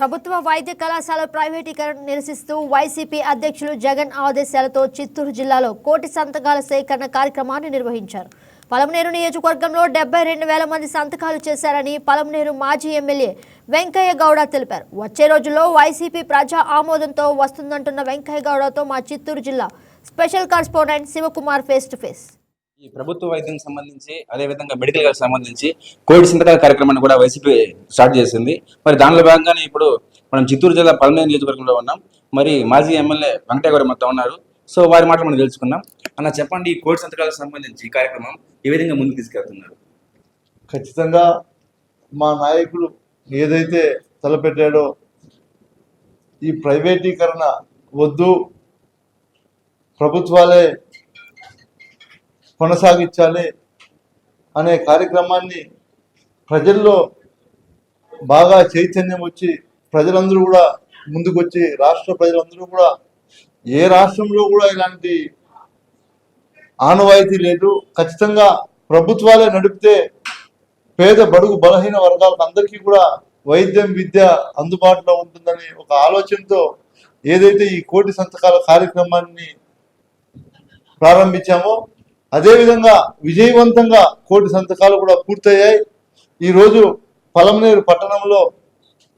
ప్రభుత్వ వైద్య కళాశాల ప్రైవేటీకరణ నిరసిస్తూ వైసీపీ అధ్యక్షులు జగన్ ఆదేశాలతో చిత్తూరు జిల్లాలో కోటి సంతకాల సేకరణ కార్యక్రమాన్ని నిర్వహించారు. పలమనేరు నియోజకవర్గంలో డెబ్బై రెండు వేల మంది సంతకాలు చేశారని పలమనేరు మాజీ ఎమ్మెల్యే వెంకయ్య గౌడ తెలిపారు. వచ్చే రోజుల్లో వైసీపీ ప్రజా ఆమోదంతో వస్తుందంటున్న వెంకయ్య గౌడతో మా చిత్తూరు జిల్లా special correspondent Shivakumar face to face. ఈ ప్రభుత్వ వైద్యం సంబంధించి అదే విధంగా మెడికల్గా సంబంధించి కోవిడ్ సంతకాల కార్యక్రమాన్ని కూడా వైసీపీ స్టార్ట్ చేసింది. మరి దానిలో భాగంగానే ఇప్పుడు మనం చిత్తూరు జిల్లా పల్మనేరు నియోజకవర్గంలో ఉన్నాం. మరి మాజీ ఎమ్మెల్యే వెంకటయ్య గారు మొత్తం ఉన్నారు. సో వారి మాటలు మనం తెలుసుకుందాం. అన్న చెప్పండి ఈ కోవిడ్ సంతకాలకు సంబంధించి ఈ కార్యక్రమం ఏ విధంగా ముందుకు తీసుకెళ్తున్నారు? ఖచ్చితంగా మా నాయకుడు ఏదైతే తలపెట్టాడో ఈ ప్రైవేటీకరణ వద్దు. ప్రభుత్వాలే కొనసాగించాలి అనే కార్యక్రమాన్ని ప్రజల్లో బాగా చైతన్యం వచ్చి ప్రజలందరూ కూడా ముందుకొచ్చి రాష్ట్ర ప్రజలందరూ కూడా ఏ రాష్ట్రంలో కూడా ఇలాంటి ఆనవాయితీ లేదు. ఖచ్చితంగా ప్రభుత్వాలే నడిపితే పేద బడుగు బలహీన వర్గాలకు అందరికీ కూడా వైద్యం విద్య అందుబాటులో ఉంటుందని ఒక ఆలోచనతో ఏదైతే ఈ కోటి సంతకాల కార్యక్రమాన్ని ప్రారంభించామో అదేవిధంగా విజయవంతంగా కోటి సంతకాలు కూడా పూర్తయ్యాయి. ఈరోజు పలమనేరు పట్టణంలో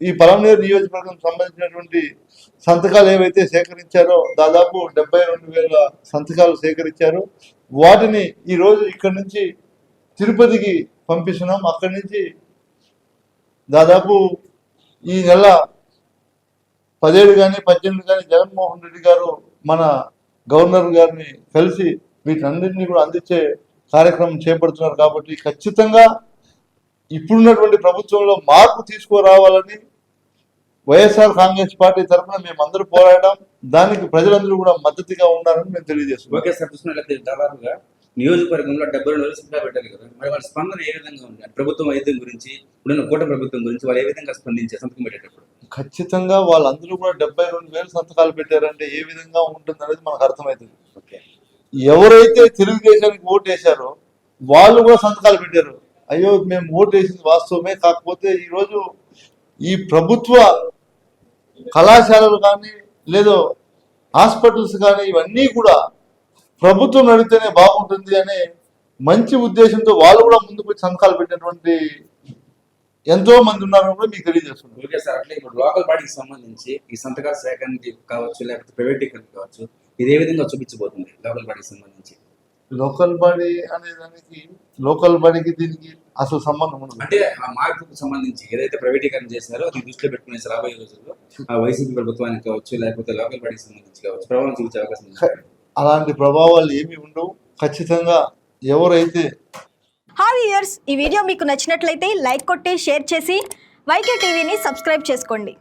ఈ పలమనేరు నియోజకవర్గం సంబంధించినటువంటి సంతకాలు ఏవైతే సేకరించారో దాదాపు డెబ్బై రెండు వేల సంతకాలు సేకరించారు. వాటిని ఈరోజు ఇక్కడ నుంచి తిరుపతికి పంపిస్తున్నాం. అక్కడి నుంచి దాదాపు ఈ నెల పదిహేడు కానీ పద్దెనిమిది కానీ జగన్మోహన్ రెడ్డి గారు మన గవర్నర్ గారిని కలిసి వీటన్నిటిని కూడా అందించే కార్యక్రమం చేపడుతున్నారు కాబట్టి ఖచ్చితంగా ఇప్పుడున్నటువంటి ప్రభుత్వంలో మార్పు తీసుకురావాలని వైఎస్ఆర్ కాంగ్రెస్ పార్టీ తరఫున మేమందరూ పోరాడడం దానికి ప్రజలందరూ కూడా మద్దతుగా ఉన్నారని మేము తెలియజేస్తున్నాం. ఓకే సార్ చూసినట్లయితే దాదాపుగా నియోజకవర్గంలో డెబ్బై రెండు వేల సంతకాలు పెట్టారు కదా. మరి వాళ్ళ స్పందన ఏ విధంగా ఉంది? ప్రభుత్వం వైద్యం గురించి ఇప్పుడున్న కూట ప్రభుత్వం గురించి వాళ్ళు ఏ విధంగా స్పందించారు సంతకం పెట్టేటప్పుడు? ఖచ్చితంగా వాళ్ళందరూ కూడా డెబ్బై రెండు వేలు సంతకాలు పెట్టారంటే ఏ విధంగా ఉంటుంది అనేది మనకు అర్థమవుతుంది ఎవరైతే తెలుగుదేశానికి ఓటు వేశారో వాళ్ళు కూడా సంతకాలు పెట్టారు. అయ్యో మేము ఓటు వేసింది వాస్తవమే కాకపోతే ఈరోజు ఈ ప్రభుత్వ కళాశాలలు కానీ లేదో హాస్పిటల్స్ కానీ ఇవన్నీ కూడా ప్రభుత్వం నడితేనే బాగుంటుంది అనే మంచి ఉద్దేశంతో వాళ్ళు కూడా ముందుకు సంతకాలు పెట్టినటువంటి ఎంతో మంది ఉన్నారని కూడా మీకు తెలియజేస్తున్నారు ఓకే సార్ అట్లా ఇప్పుడు లోకల్ పార్టీకి సంబంధించి ఈ సంతకాల సేకరణ కావచ్చు లేకపోతే ప్రైవేటీకరణ కావచ్చు ఇదే విధంగా చూపించబోతుంది? లోకల్ బాడీకి సంబంధించి. లోకల్ బాడీ అనే దానికి లోకల్ బాడీకి దీనికి అసలు సంబంధం ఉండదు. అంటే ఆ మార్పుకు సంబంధించి ఏదైతే ప్రైవేటీకరణ చేశారో అది దృష్టిలో పెట్టుకునే రాబోయే రోజుల్లో ఆ వైసీపీ ప్రభుత్వానికి కావచ్చు లేకపోతే లోకల్ బాడీకి సంబంధించి కావచ్చు ప్రభావం చూపించే అవకాశం ఉంది. అలాంటి ప్రభావాలు ఏమీ ఉండవు. ఖచ్చితంగా ఎవరైతే హాయ్ వ్యూయర్స్ ఈ వీడియో మీకు నచ్చినట్లయితే లైక్ కొట్టి షేర్ చేసి వైకే టీవీని సబ్స్క్రైబ్ చేసుకోండి.